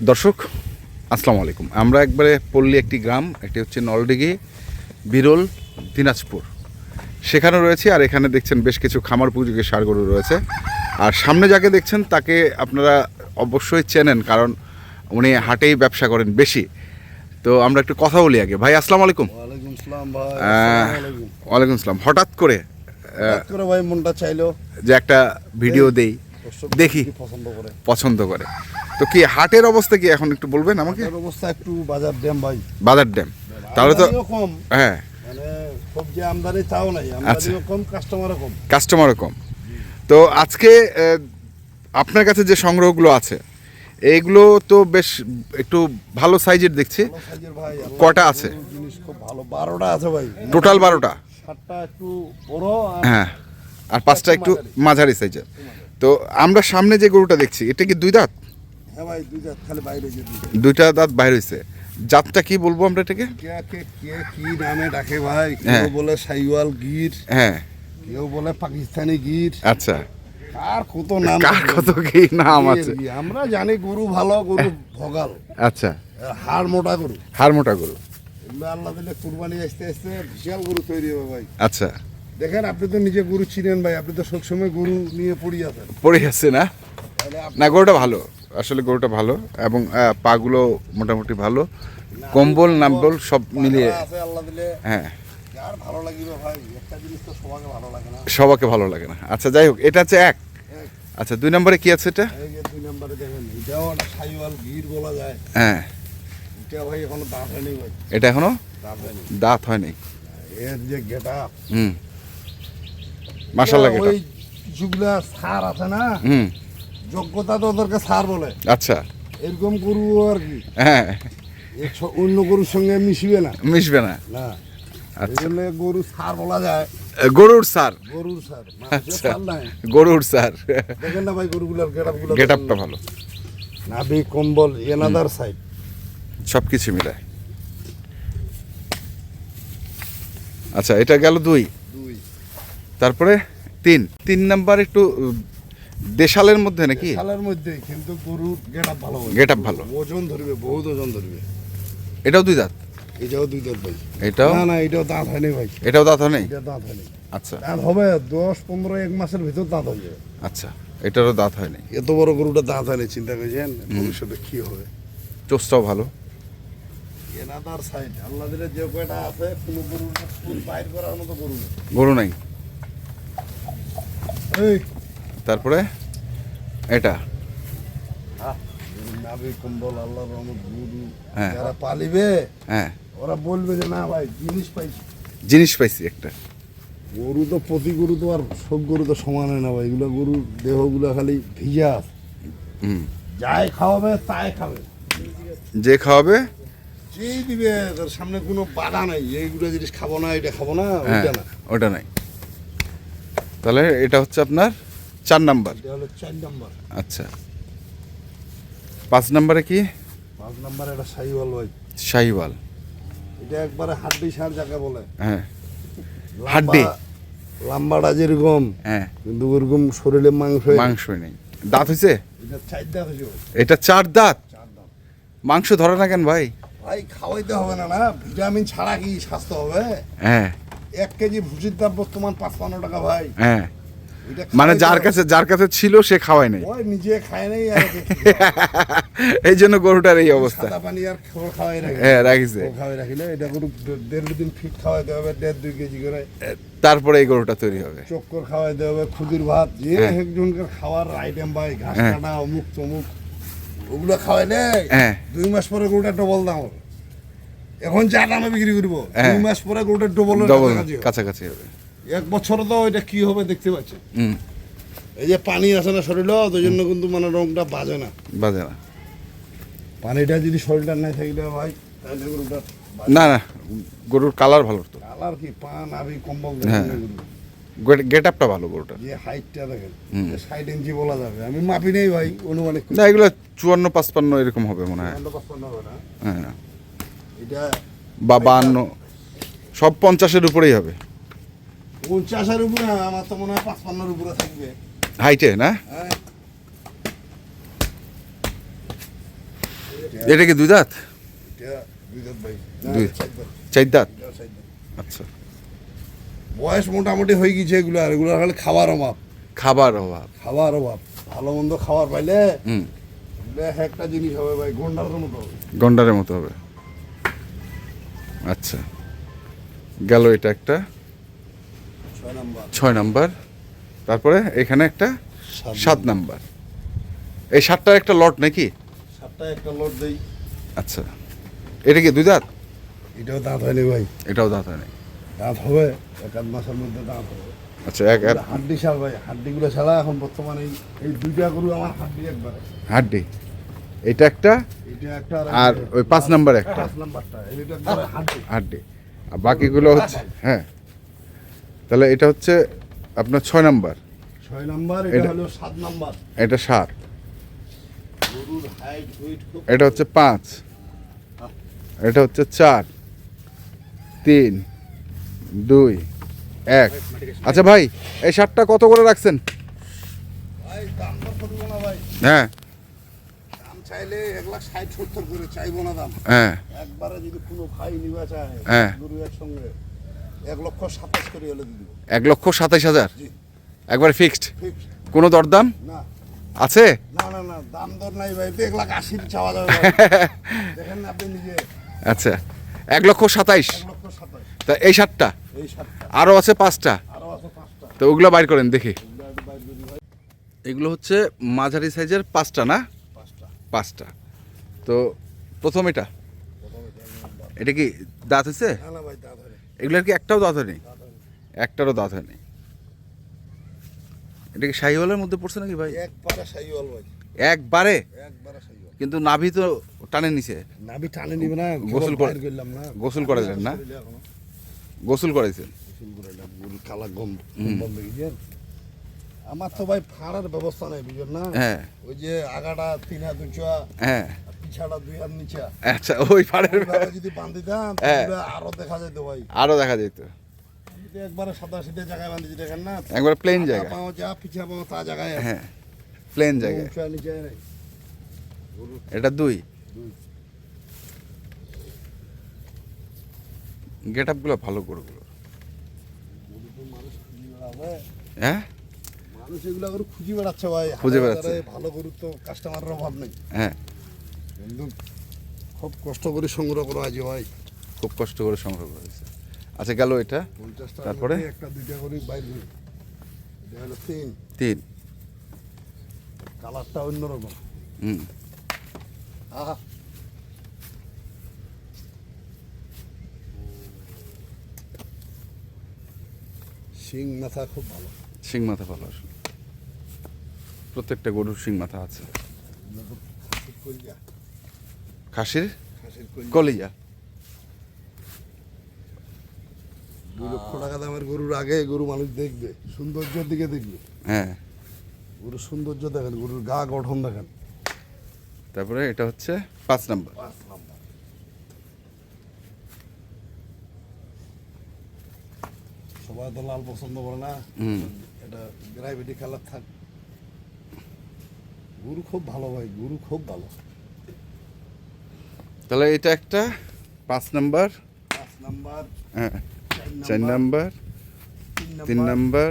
দর্শক আসসালামু আলাইকুম। আমরা একবারে পল্লী একটি গ্রাম এটি হচ্ছে নলডিঘি বিরল দিনাজপুর। সেখানে রয়েছে আর এখানে দেখছেন বেশ কিছু খামার পুজোকে সার গরু রয়েছে। আর সামনে যাকে দেখছেন তাকে আপনারা অবশ্যই চেনেন কারণ উনি হাটেই ব্যবসা করেন বেশি। তো আমরা একটু কথা বলি আগে। ভাই আসসালামু আলাইকুম। ওয়ালাইকুম আসসালামু আলাইকুম। ওয়ালাইকুম আসসালাম। হঠাৎ করে ভাই মনটা চাইলো। যে একটা ভিডিও দেই। দেখি। পছন্দ করে? পছন্দ করে। তো কি হাটের অবস্থা কি এখন একটু বলবেন আমাকে? অবস্থা একটু বাজার ড্যাম ভাই। বাজার ড্যাম। তাহলে তো কম। হ্যাঁ। মানে সবজি আমদানি তাও নাই। আমদানিও কম কাস্টমারও কম। কাস্টমারও কম। তো আজকে আপনার কাছে যে সংগ্রহগুলো আছে এইগুলো তো বেশ একটু ভালো সাইজের দেখছি। কটা আছে? ভালো। বারোটা আছে ভাই। টোটাল বারোটা? সাতটা একটু বড় হ্যাঁ। আর পাঁচটা একটু মাঝারি। সাইজের। তো আমরা সামনে যে গরুটা দেখছি এটা কি দুই দাঁত? হ্যাঁ ভাই দুইটা খালি বাইরে দুইটা। দাঁত বাইর হয়েছে জাতটা কি বলব আমরা এটাকে? কে কে কে কি নামে ডাকে ভাই? হ্যাঁ। কেউ বলে সাইওয়াল গির হ্যাঁ। কেউ বলে পাকিস্তানি গির। আচ্ছা। কার কত নাম কার কত কি নাম আছে? আমরা জানি গরু ভালো গরু ভগাল। আচ্ছা। হাড় মোটা গরু। হার মোটা গরু। আল্লাহ দিলে কুরবানি আসতে আসতে বিশাল গরু তৈরি হবে ভাই। আচ্ছা। দেখেন আপনি তো নিজে গরু চিনেন ভাই আপনি তো সবসময় গরু নিয়ে পড়ি আছেন। পড়ে যাচ্ছে না তাহলে না গরুটা ভালো। আসলে গরুটা ভালো এবং পাগুলো মোটামুটি ভালো। কম্বল নাম্বল সব মিলিয়ে। আছে হ্যাঁ। যার ভালো লাগে না। না। আচ্ছা যাই হোক এটা হচ্ছে এক। আচ্ছা দুই নম্বরে কি আছে এটা? হ্যাঁ। এটা ভাই এখনও দাঁত হয়নি এটা এখনও দাঁত হয়নি। দাঁত হয়নি। এর যে গেটা হুম। এটা। ওই কিছুগুলা সার আছে না? হুম। যোগ্যতা তো ওদেরকে সার বলে। আচ্ছা। এরকম গরু আর কি? হ্যাঁ। অন্য গরুর সঙ্গে মিশবে না। মিশবে না। না। আচ্ছা। গরু সার বলা যায়। গরুর সার। গরুর সার। আচ্ছা। গরুর সার। দেখেন না ভাই গরুগুলার গেট আপগুলো ভালো। নাভি কম্বল এনাদার সাইড। সব কিছু মিলায়। আচ্ছা এটা গেল দুই। তারপরে তিন। তিন নাম্বার একটু দেশালের মধ্যে নাকি? সালের মধ্যে কিন্তু গরুর গেট আপ ভালো up ভালো। ওজন ধরবে বহুত ওজন ধরবে। এটাও দুই দাঁত? এটাও দুই দাঁত ভাই। এটাও? না না এটাও দাঁত হয়নি ভাই। এটাও দাঁত হয় নাই? এটা দাঁত হয়নি আচ্ছা। দাঁত হবে দশ পনেরো এক মাসের ভিতর দাঁত হয়ে যাবে আচ্ছা এটারও দাঁত হয়নি এত বড় গরুটা দাঁত হয়নি চিন্তা করেছেন? ভবিষ্যতে কি হবে? চোষটাও ভালো। এনাদার সাইড আল্লাহ দিলে যে কয়টা আছে কোনো ফুল বাইর করার মতো গরু নেই। গরু নাই? তারপরে এটা। হ্যাঁ। পালিবে হ্যাঁ। ওরা বলবে যে না ভাই জিনিস পাইছি। জিনিস পাইছি একটা। গরু তো প্রতি গরু তো আর সব গরু তো সমান হয় না ভাই। এগুলো গরুর দেহগুলো খালি ভিজা হুম। যাই খাওয়াবে তাই খাবে। যে খাওয়াবে যেই দিবে সামনে কোনো বাধা নাই। এইগুলো জিনিস খাব না এটা খাব না হ্যাঁ না। ওটা নাই। তাহলে এটা হচ্ছে আপনার চার নাম্বার। চার নম্বর। আচ্ছা। পাঁচ নাম্বারে কি? পাঁচ নম্বর এটা সাইওয়াল ভাই। শাহিওয়াল এটা একবারে হাড্ডি সার যাকে বলে। হ্যাঁ। লম্বা- হাড্ডি? লম্বাটা যেরকম হ্যাঁ। কিন্তু ওরকম শরীরে মাংস মাংস নেই। দাঁত হয়েছে এটা চার দাঁত। মাংস ধরে না কেন ভাই? ভাই খাওয়াইতে হবে না না। ভিটামিন ছাড়া কি স্বাস্থ্য হবে? হ্যাঁ। এক কেজি ভুসির দাম বর্তমান পাঁচপান্ন টাকা ভাই। হ্যাঁ। মানে যার কাছে যার কাছে ছিল সে খাওয়ায় নাই। ওই নিজে খায় নাই? এই জন্য গরুটার এই অবস্থা। সাদা পানি আর খাওয়াই রাখে। হ্যাঁ রাখিছে। খাওয়াই রাখিলে এটা গরু দেড় দিন ফিট খাওয়াইতে হবে দেড় দুই কেজি করে। তারপরে এই গরুটা তৈরি হবে। চক্কর খাওয়াইতে হবে খুদির ভাত যে হ্যাঁ। একজনকার খাওয়ার আইটেম ভাই ঘাস হ্যাঁ। কাটা অমুক তমুক ওগুলো খাওয়াইলে হ্যাঁ। দুই মাস পরে গরুটা ডবল দাম হবে। এখন যা দামে বিক্রি করব হ্যাঁ। দুই মাস পরে গরুটা ডবল ডবল কাছাকাছি হবে। এক বছর তো এটা কি হবে দেখতে পাচ্ছেন হুম। এই যে পানি আছে না শরীরে ওই জন্য কিন্তু মানে রংটা বাজে না। বাজে না। পানিটা যদি শরীরটা নাই থাকলে ভাই তাহলে গরুটা না না গরুর কালার ভালো তো। কালার কি পান আবি কম্বল হ্যাঁ। না। গেট আপটা ভালো গরুটার যে হাইটটা দেখেন ষাট ইঞ্চি বলা যাবে। আমি মাপি নেই ভাই অনুমানিক। না এগুলো চুয়ান্ন পাঁচপান্ন এরকম হবে মনে হয়। হবে না। হ্যাঁ। এটা বা বাহান্ন সব পঞ্চাশের উপরেই হবে। পঞ্চাশের উপরে আমার তো মনে হয় পাঁচপান্নর উপরে থাকবে। হাইটে না? হ্যাঁ। এটা কি দুই দাঁত? দুই চার দাঁত। আচ্ছা। বয়স মোটামুটি হয়ে গেছে এগুলো আর এগুলো খালি খাবার অভাব। খাবার অভাব। খাবার অভাব। ভালো মন্দ খাবার পাইলে একটা জিনিস হবে ভাই গন্ডার মতো হবে। গন্ডারের মতো হবে। আচ্ছা। গেল এটা একটা। ছয় নাম্বার। তারপরে এখানে একটা সাত নাম্বার। এই সাতটার একটা লট নাকি? সাতটা একটা লোড দেই। আচ্ছা। এটা কি দুই দাঁত? এটাও দাঁত হয়নি ভাই। এটাও দাঁত হয়নি। দাঁত হবে এক আধ মাসের মধ্যে দাঁত হবে। আচ্ছা এক হাড্ডি সার ভাই হাড্ডিগুলো ছাড়া এখন বর্তমানে এই এই দুইটা গরু আমার হাড্ডি একবারে। হাড্ডি? এটা একটা আর ওই পাঁচ নাম্বার একটা। হাড্ডি। আর বাকিগুলো হচ্ছে হ্যাঁ। তাহলে এটা হচ্ছে আপনার ছয় নাম্বার। ছয় নাম্বার এটা হলো সাত নাম্বার। এটা সাত। এটা হচ্ছে পাঁচ। এটা হচ্ছে চার। তিন দুই এক। আচ্ছা ভাই এই শার্টটা কত করে রাখছেন? হ্যাঁ। চাইলে এক লাখ ষাট সত্তর করে চাইব না দাম। হ্যাঁ। একবারে যদি কোনো ভাই নিবা চায় হ্যাঁ। গরু একসঙ্গে এক লক্ষ সাতাশ করে হলে দিব। এক লক্ষ সাতাইশ হাজার? একবারে ফিক্সড ফিক্স কোনো দরদাম? না। আছে? না না না দাম দর নাই ভাই এক লাখ আশি চাওয়া যাবে। দেখেন আপনি নিজে। আচ্ছা এক লক্ষ সাতাইশ। তা এই সাতটা? আরও আছে পাঁচটা? পাঁচটা। তো ওগুলো বাইর করেন দেখি। এগুলো হচ্ছে মাঝারি সাইজের পাঁচটা না? পাঁচটা। তো প্রথম এটা। এটা কি দাঁত হয়েছে? এগুলোর কি একটাও দাঁত হয়নি? একটারও দাঁত হয়নি। এটা কি শাহিওয়ালের মধ্যে পড়ছে নাকি ভাই? একবারে ভাই। একবারে? একবারে কিন্তু নাভি তো টানে নিছে। নাভি টানে নিবে না গোসল করলাম না। গোসল করাইলেন না? গোসল করাইছেন? গোসল করাইলাম কালা গম গম আমার তো ভাই ফাড়ার ব্যবস্থা নেই বুঝলেন না? হ্যাঁ। ওই যে আগাটা তিন হাত উঁচা হ্যাঁ। আর পিছাটা দুই হাত নিচা। আচ্ছা ওই ওইভাবে যদি বান্ধিতাম হ্যাঁ। তাহলে আরও দেখা যেত ভাই। আরও দেখা যেত। একবারে সাদা সিধে জায়গায় বান্ধিছি দেখেন না একবারে প্লেন জায়গা। পাও যা পিছা পাও তা জায়গায়। হ্যাঁ প্লেন জায়গায় উঁচা নিচে এটা দুই। দুই। গেট আপগুলো ভালো বেড়াবে। হ্যাঁ? মানুষ এগুলা গরু খুঁজি বেড়াচ্ছে ভাই। খুঁজে বেড়াচ্ছে। ভালো গরু তো কাস্টমারের অভাব নেই। হ্যাঁ। কিন্তু খুব কষ্ট করে সংগ্রহ করা আছে ভাই। খুব কষ্ট করে সংগ্রহ করেছে আচ্ছা গেল এটা। তারপরে? একটা দুইটা করে বাইর তিন। তিন। কালারটা অন্যরকম। হুম। আহা। শিং মাথা খুব ভালো। শিং মাথা ভালো আসলে। প্রত্যেকটা গরুর শিং মাথা আছে। খাসির? কলিজা। দুই লক্ষ টাকা দামের গরুর আগে গরু মানুষ দেখবে সৌন্দর্যের দিকে দেখবে। হ্যাঁ। গরুর সৌন্দর্য দেখেন গরুর গা গঠন দেখেন। তারপরে এটা হচ্ছে পাঁচ নাম্বার। পাঁচ নাম্বার। সবাই তো লাল পছন্দ করে না। এটা গ্রাইভেটি কালার থাক গরু খুব ভালো ভাই গরু খুব ভালো। তাহলে এটা একটা পাঁচ নাম্বার। পাঁচ নাম্বার হ্যাঁ চার নাম্বার তিন নাম্বার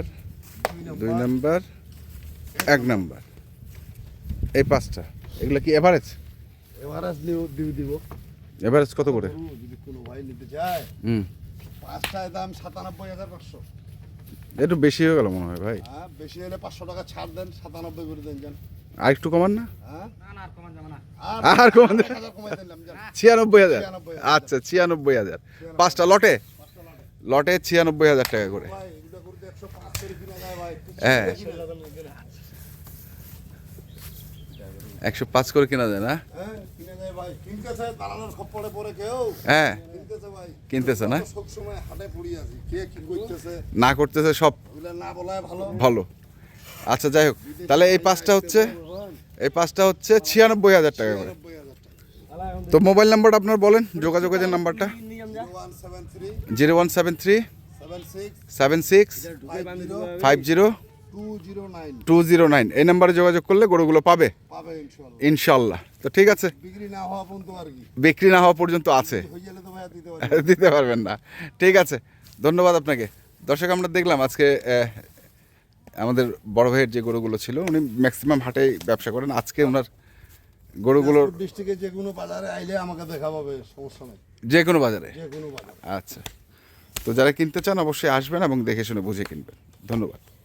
দুই নাম্বার এক নাম্বার। এই পাঁচটা এগুলো কি এভারেজ এভারেজ দিব দিব। এভারেজ কত করে? যদি কোনো ভাই নিতে চায় হুম। পাঁচটায় দাম সাতানব্বই হাজার পাঁচশো। একটু বেশি হয়ে গেল মনে হয় ভাই। হ্যাঁ বেশি হলে পাঁচশো টাকা ছাড় দেন সাতানব্বই করে দেন যান। আর একটু কমান না? হ্যাঁ? আর আর কমান ছিয়ানব্বই হাজার। আচ্ছা ছিয়ানব্বই হাজার। পাঁচটা লটে? লটে। ছিয়ানব্বই হাজার টাকা করে। ভাই এগুলো করতে একশো পাঁচ করে কিনা যায় হ্যাঁ। একশো পাঁচ করে কেনা যায় না? হ্যাঁ কিনতেছে হ্যাঁ। কিনতেছে ভাই। কিনতেছে না? সব সময় হাটে পড়ি আছি। কে না করতেছে সব না ভালো। আচ্ছা যাই হোক। তাহলে এই পাঁচটা হচ্ছে এই পাঁচটা হচ্ছে ছিয়ানব্বই হাজার টাকা করে। তো মোবাইল নাম্বারটা আপনার বলেন যোগাযোগের যে নাম্বারটা। Zero one seven three seven six five zero two zero nine. এই নাম্বারে যোগাযোগ করলে গরুগুলো পাবে। ইনশাল্লাহ। তো ঠিক আছে। বিক্রি না হওয়া পর্যন্ত আছে। দিতে পারবেন। না। ঠিক আছে। ধন্যবাদ আপনাকে। দর্শক আমরা দেখলাম আজকে আমাদের বড় ভাইয়ের যে গরুগুলো ছিল উনি ম্যাক্সিমাম হাটে ব্যবসা করেন। আজকে ওনার গরুগুলোর ডিস্ট্রিক্টে যে কোনো বাজারে আইলে আমাকে দেখা পাবে সমস্যা নেই। যে কোনো বাজারে? যে কোনো বাজারে। আচ্ছা। তো যারা কিনতে চান অবশ্যই আসবেন এবং দেখে শুনে বুঝে কিনবেন। ধন্যবাদ।